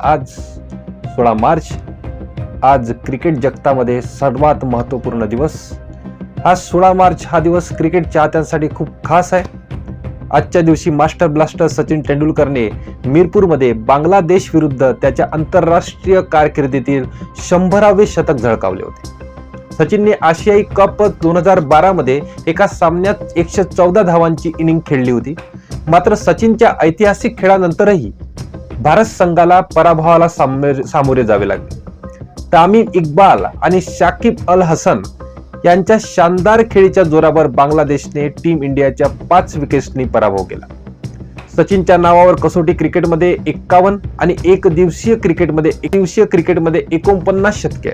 आज सोळा मार्च. आज क्रिकेट जगतामध्ये सर्वात महत्त्वपूर्ण दिवस. आज सोळा मार्च हा दिवस क्रिकेट चाहत्यांसाठी खूप खास आहे. आजच्या दिवशी मास्टर ब्लास्टर सचिन तेंडुलकरने मिरपूरमध्ये बांगलादेश विरुद्ध त्याच्या आंतरराष्ट्रीय कारकिर्दीतील शंभरावे शतक झळकावले होते. सचिनने आशियाई कप दोन हजार बारामध्ये एका सामन्यात एकशे चौदा धावांची इनिंग खेळली होती. मात्र सचिनच्या ऐतिहासिक खेळानंतरही भारत संघाला पराभवाला सामोरे सामोरे जावे लागले. तामिम इक्बाल आणि शाकिब अल हसन यांच्या शानदार खेळीच्या जोरावर बांगलादेशने टीम इंडियाच्या पाच विकेट्सनी पराभव केला. सचिनच्या नावावर कसोटी क्रिकेटमध्ये एक्कावन्न आणि एक दिवसीय क्रिकेटमध्ये एक दिवसीय क्रिकेटमध्ये एकोणपन्नास शतके.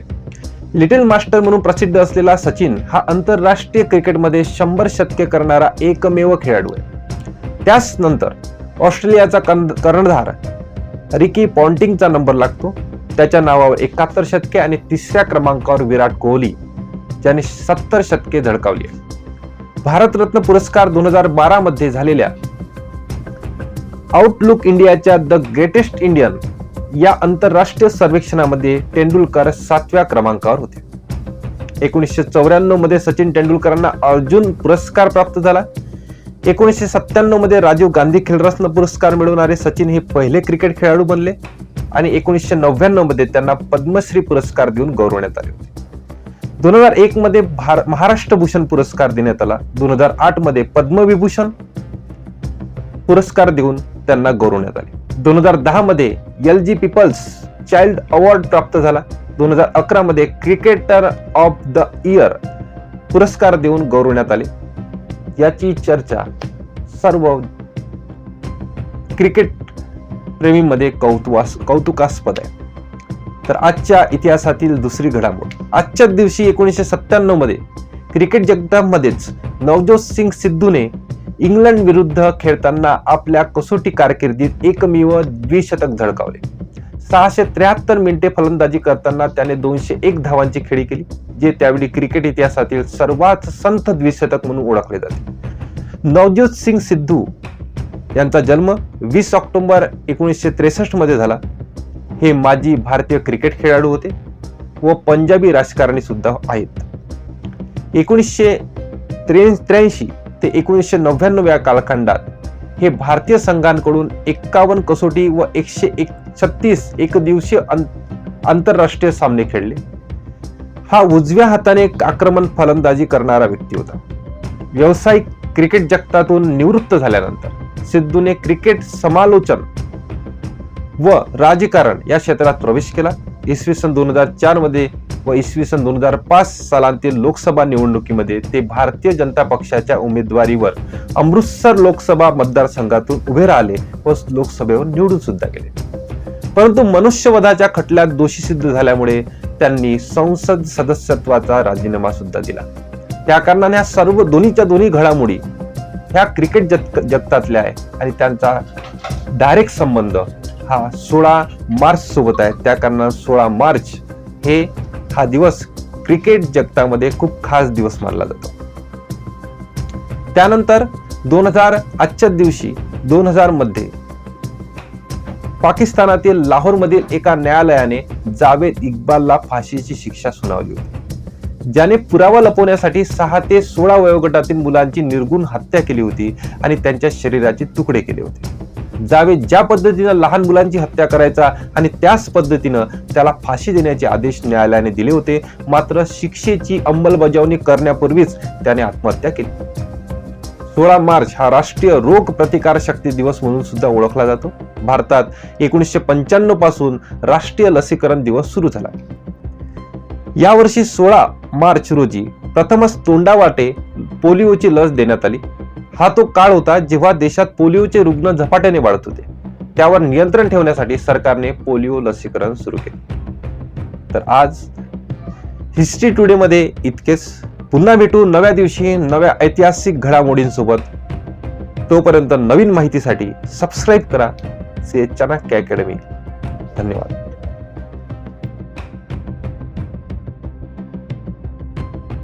लिटिल मास्टर म्हणून प्रसिद्ध असलेला सचिन हा आंतरराष्ट्रीय क्रिकेटमध्ये शंभर शतके करणारा एकमेव खेळाडू आहे. त्याच नंतर ऑस्ट्रेलियाचा कर्णधार रिकी पॉन्टिंगचा नंबर लागतो. त्याच्या नावावर एकाहत्तर शतके आणि तिसऱ्या क्रमांकावर विराट कोहली ज्याने सत्तर शतके झळकावली भारतरत्न पुरस्कार दोन हजार बारा मध्ये झालेल्या आउटलुक इंडियाच्या द ग्रेटेस्ट इंडियन या आंतरराष्ट्रीय सर्वेक्षणामध्ये तेंडुलकर सातव्या क्रमांकावर होते. एकोणीसशे चौऱ्याण्णवमध्ये सचिन तेंडुलकरांना अर्जुन पुरस्कार प्राप्त झाला. एकोणीसशे सत्त्याण्णवमध्ये राजीव गांधी खेलरत्न पुरस्कार मिळवणारे सचिन हे पहिले क्रिकेट खेळाडू बनले आणि एकोणीसशे नव्याण्णवमध्ये त्यांना पद्मश्री पुरस्कार देऊन गौरवण्यात आले होते. दोन हजार एक मध्ये भार- महाराष्ट्र भूषण पुरस्कार देण्यात आला. दोन हजार आठमध्ये पद्मविभूषण पुरस्कार देऊन त्यांना गौरवण्यात आले. दोन हजार दहा मध्ये L G people's child award प्राप्त झाला. दोन हजार अकरा मध्ये क्रिकेटर ऑफ द इयर पुरस्कार देऊन गौरवण्यात आले. याची चर्चा सर्व क्रिकेट प्रेमीमध्ये कौतुवास कौतुकास्पद आहे. तर आजच्या इतिहासातील दुसरी घडामोड. आजच्याच दिवशी एकोणीसशे सत्त्याण्णवमध्ये क्रिकेट जगतामध्येच नवजोत सिंग सिद्धूने इंग्लंड विरुद्ध खेळताना आपल्या कसोटी कारकिर्दीत एकमेव द्विशतक झळकावले. सहाशे त्र्याहत्तर मिनिटे फलंदाजी करताना त्याने दोनशे एक धावांची खेळी केली. जे त्यावेळी क्रिकेट इतिहासातील सर्वात संथ द्विशतक म्हणून ओळखले जाते. नवज्योत सिंग सिद्धू यांचा जन्म वीस ऑक्टोबर एकोणीसशे त्रेसष्टमध्ये झाला. हे माजी भारतीय क्रिकेट खेळाडू होते व पंजाबी राजकारणी सुद्धा आहेत. एकोणीसशे त्र्याऐंशी ते एकोणीसशे नव्याण्णव या कालखंडात हे भारतीय संघांकडून एक्कावन्न कसोटी व एकशे एक छत्तीस एकदिवसीय आंतरराष्ट्रीय सामने खेळले. हा उजव्या हाताने आक्रमण फलंदाजी करणारा व्यक्ती होता. व्यावसायिक क्रिकेट जगतातून निवृत्त झाल्यानंतर सिद्धूने क्रिकेट समालोचन व राजकारण या क्षेत्रात प्रवेश केला. इसवी सन दोन हजार चारमध्ये व इसवी सन दोन हजार पाच सालांतील लोकसभा निवडणुकीमध्ये ते भारतीय जनता पक्षाच्या उमेदवारीवर अमृतसर लोकसभा मतदारसंघातून उभे राहिले व लोकसभेवर निवडून सुद्धा गेले. परंतु मनुष्यवधाच्या खटल्यात दोषी सिद्ध झाल्यामुळे त्यांनी संसद सदस्यत्वाचा राजीनामा सुद्धा दिला. त्या कारणाने ह्या सर्व दोन्हीच्या दोन्ही घडामोडी ह्या क्रिकेट जग जगतातल्या आहे आणि त्यांचा डायरेक्ट संबंध हा सोळा मार्च सोबत आहे. त्या कारणाने सोळा मार्च हे हा दिवस क्रिकेट जगतामध्ये खूप खास दिवस मानला जातो. त्यानंतर दोन हजार आजच्याच दिवशी दोन हजारमध्ये पाकिस्तानातील लाहोरमधील एका न्यायालयाने जावेद इक्बालला फाशीची शिक्षा सुनावली होती. ज्याने पुरावा लपवण्यासाठी सहा ते सोळा वयोगटातील मुलांची निर्गुण हत्या केली होती आणि त्यांच्या शरीराचे तुकडे केले होते. जावेद ज्या पद्धतीनं लहान मुलांची हत्या करायचा आणि त्याच पद्धतीनं त्याला फाशी देण्याचे आदेश न्यायालयाने दिले होते मात्र शिक्षेची अंमलबजावणी करण्यापूर्वीच त्याने आत्महत्या केली. सोळा मार्च हा राष्ट्रीय रोग प्रतिकार शक्ती दिवस म्हणून सुद्धा ओळखला जातो. भारतात एकोणीसशे पंच्याण्णवपासून राष्ट्रीय लसीकरण दिवस सुरू झाला. यावर्षी सोळा मार्च रोजी प्रथमच तोंडावाटे पोलिओची लस देण्यात आली. हा तो काळ होता जेव्हा देशात पोलिओचे रुग्ण झपाट्याने वाढत होते. त्यावर नियंत्रण ठेवण्यासाठी सरकारने पोलिओ लसीकरण सुरू केले. तर आज हिस्ट्री टुडे मध्ये इतकेच. पुन्हा भेटू नव्या दिवशी नव्या ऐतिहासिक घडामोडींसोबत. तोपर्यंत नवीन माहितीसाठी सबस्क्राईब करा. से चाणक्य अकॅडमी धन्यवाद.